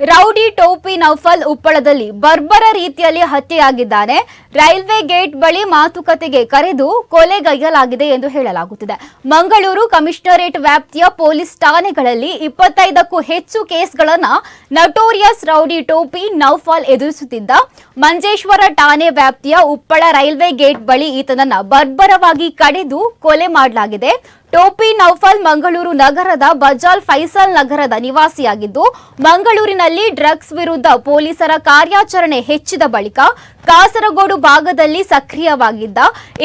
Rowdy ಟೋಪಿ ನೌಫಲ್ ಉಪ್ಪಳದಲ್ಲಿ ಬರ್ಬರ ರೀತಿಯಲ್ಲಿ ಹತ್ಯೆಯಾಗಿದ್ದಾನೆ. Railway gate ಬಳಿ ಮಾತುಕತೆಗೆ ಕರೆದು ಕೊಲೆಗೈಯಲಾಗಿದೆ ಎಂದು ಹೇಳಲಾಗುತ್ತಿದೆ. ಮಂಗಳೂರು ಕಮಿಷನರೇಟ್ ವ್ಯಾಪ್ತಿಯ ಪೊಲೀಸ್ ಠಾಣೆಗಳಲ್ಲಿ ಇಪ್ಪತ್ತೈದಕ್ಕೂ ಹೆಚ್ಚು ಕೇಸ್ಗಳನ್ನು ನಟೋರಿಯಸ್ ರೌಡಿ ಟೋಪಿ ನೌಫಾಲ್ ಎದುರಿಸುತ್ತಿದ್ದ. ಮಂಜೇಶ್ವರ ಠಾಣೆ ವ್ಯಾಪ್ತಿಯ ಉಪ್ಪಳ ರೈಲ್ವೆ ಗೇಟ್ ಬಳಿ ಈತನನ್ನು ಬರ್ಬರವಾಗಿ ಕಡಿದು ಕೊಲೆ ಮಾಡಲಾಗಿದೆ. ಟೋಪಿ, ನೌಫಲ್ ಮಂಗಳೂರು ನಗರದ ಬಜಾಲ್ ಫೈಸಲ್ ನಗರದ ನಿವಾಸಿಯಾಗಿದ್ದು, ಮಂಗಳೂರಿನಲ್ಲಿ ಡ್ರಗ್ಸ್ ವಿರುದ್ಧ ಪೊಲೀಸರ ಕಾರ್ಯಾಚರಣೆ ಹೆಚ್ಚಿದ ಬಳಿಕ ಕಾಸರಗೋಡು ಭಾಗದಲ್ಲಿ ಸಕ್ರಿಯವಾಗಿದ್ದ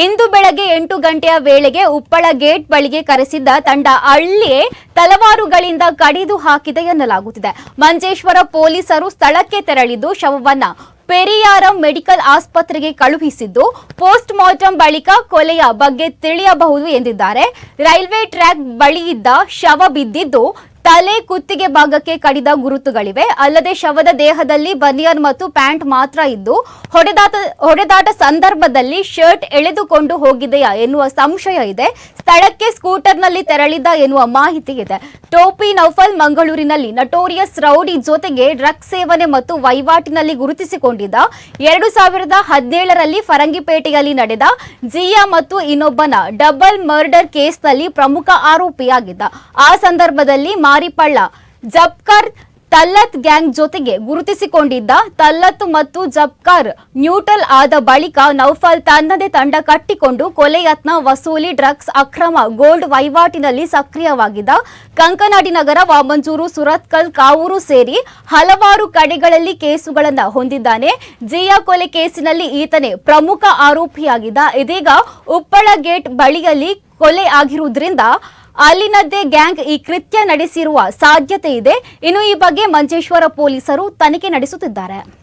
ಇಂದು ಬೆಳಗ್ಗೆ ಎಂಟು ಗಂಟೆಯ ವೇಳೆಗೆ ಉಪ್ಪಳ ಗೇಟ್ ಬಳಿಗೆ ಕರೆಸಿದ್ದ ತಂಡ ಅಲ್ಲಿಯೇ ತಲವಾರುಗಳಿಂದ ಕಡಿದು ಹಾಕಿದೆ ಎನ್ನಲಾಗುತ್ತಿದೆ. ಮಂಜೇಶ್ವರ ಪೊಲೀಸರು ಸ್ಥಳಕ್ಕೆ ತೆರಳಿದ್ದು ಶವವನ್ನ ಪೆರಿಯಾರ ಮೆಡಿಕಲ್ ಆಸ್ಪತ್ರೆಗೆ ಕಳುಹಿಸಿದ್ದು ಪೋಸ್ಟ್ ಮಾರ್ಟಂ ಬಳಿಕ ಕೊಲೆಯ ಬಗ್ಗೆ ತಿಳಿಯಬಹುದು ಎಂದಿದ್ದಾರೆ. ರೈಲ್ವೆ ಟ್ರ್ಯಾಕ್ ಬಳಿಯಿದ್ದ ಶವ ಬಿದ್ದಿದ್ದು ತಲೆ ಕುತ್ತಿಗೆ ಭಾಗಕ್ಕೆ ಕಡಿದ ಗುರುತುಗಳಿವೆ. ಅಲ್ಲದೆ ಶವದ ದೇಹದಲ್ಲಿ ಬನಿಯನ್ ಮತ್ತು ಪ್ಯಾಂಟ್ ಮಾತ್ರ ಇದ್ದು ಹೊಡೆದಾಟ ಹೊಡೆದಾಟ ಸಂದರ್ಭದಲ್ಲಿ ಶರ್ಟ್ ಎಳೆದುಕೊಂಡು ಹೋಗಿದೆಯಾ ಎನ್ನುವ ಸಂಶಯ ಇದೆ. ಸ್ಥಳಕ್ಕೆ ಸ್ಕೂಟರ್ನಲ್ಲಿ ತೆರಳಿದ್ದ ಎನ್ನುವ ಮಾಹಿತಿ ಇದೆ. ಟೋಪಿ ನೌಫಲ್ ಮಂಗಳೂರಿನಲ್ಲಿ ನಟೋರಿಯಸ್ ರೌಡಿ ಜೊತೆಗೆ ಡ್ರಗ್ಸ್ ಸೇವನೆ ಮತ್ತು ವಹಿವಾಟಿನಲ್ಲಿ ಗುರುತಿಸಿಕೊಂಡಿದ್ದ ಎರಡು ಸಾವಿರದ ಹದಿನೇಳರಲ್ಲಿ ಫರಂಗಿಪೇಟೆಯಲ್ಲಿ ನಡೆದ ಜಿಯಾ ಮತ್ತು ಇನ್ನೊಬ್ಬನ ಡಬಲ್ ಮರ್ಡರ್ ಕೇಸ್ನಲ್ಲಿ ಪ್ರಮುಖ ಆರೋಪಿಯಾಗಿದ್ದ. ಆ ಸಂದರ್ಭದಲ್ಲಿ ಮಾರಿಪಳ್ಳ. ಜಬ್ಕರ್ ತಲ್ಲತ್ ಗ್ಯಾಂಗ್ ಜೊತೆಗೆ ಗುರುತಿಸಿಕೊಂಡಿದ್ದ ತಲ್ಲತ್ ಮತ್ತು ಜಬ್ಕಾರ್ ನ್ಯೂಟಲ್ ಆದ ಬಳಿಕ ನೌಫಲ್ ತನ್ನದೇ ತಂಡ ಕಟ್ಟಿಕೊಂಡು ಕೊಲೆ ಯತ್ನ ವಸೂಲಿ ಡ್ರಗ್ಸ್ ಅಕ್ರಮ ಗೋಲ್ಡ್ ವಹಿವಾಟಿನಲ್ಲಿ ಸಕ್ರಿಯವಾಗಿದ್ದ ಕಂಕನಾಡಿ ನಗರ, ವಾಮಂಜೂರು, ಸುರತ್ಕಲ್, ಕಾವೂರು ಸೇರಿ ಹಲವಾರು ಕಡೆಗಳಲ್ಲಿ ಕೇಸುಗಳನ್ನು ಹೊಂದಿದ್ದಾನೆ. ಜಿಯಾ ಕೊಲೆ ಕೇಸಿನಲ್ಲಿ ಈತನೇ ಪ್ರಮುಖ ಆರೋಪಿಯಾಗಿದ್ದ. ಇದೀಗ ಉಪ್ಪಳ ಗೇಟ್ ಬಳಿಯಲ್ಲಿ ಕೊಲೆ ಆಗಿರುವುದರಿಂದ ಅಲ್ಲಿನದ್ದೇ ಗ್ಯಾಂಗ್ ಈ ಕೃತ್ಯ ನಡೆಸಿರುವ ಸಾಧ್ಯತೆ ಇದೆ. ಇನ್ನು ಈ ಬಗ್ಗೆ ಮಂಜೇಶ್ವರ ಪೊಲೀಸರು ತನಿಖೆ ನಡೆಸುತ್ತಿದ್ದಾರೆ.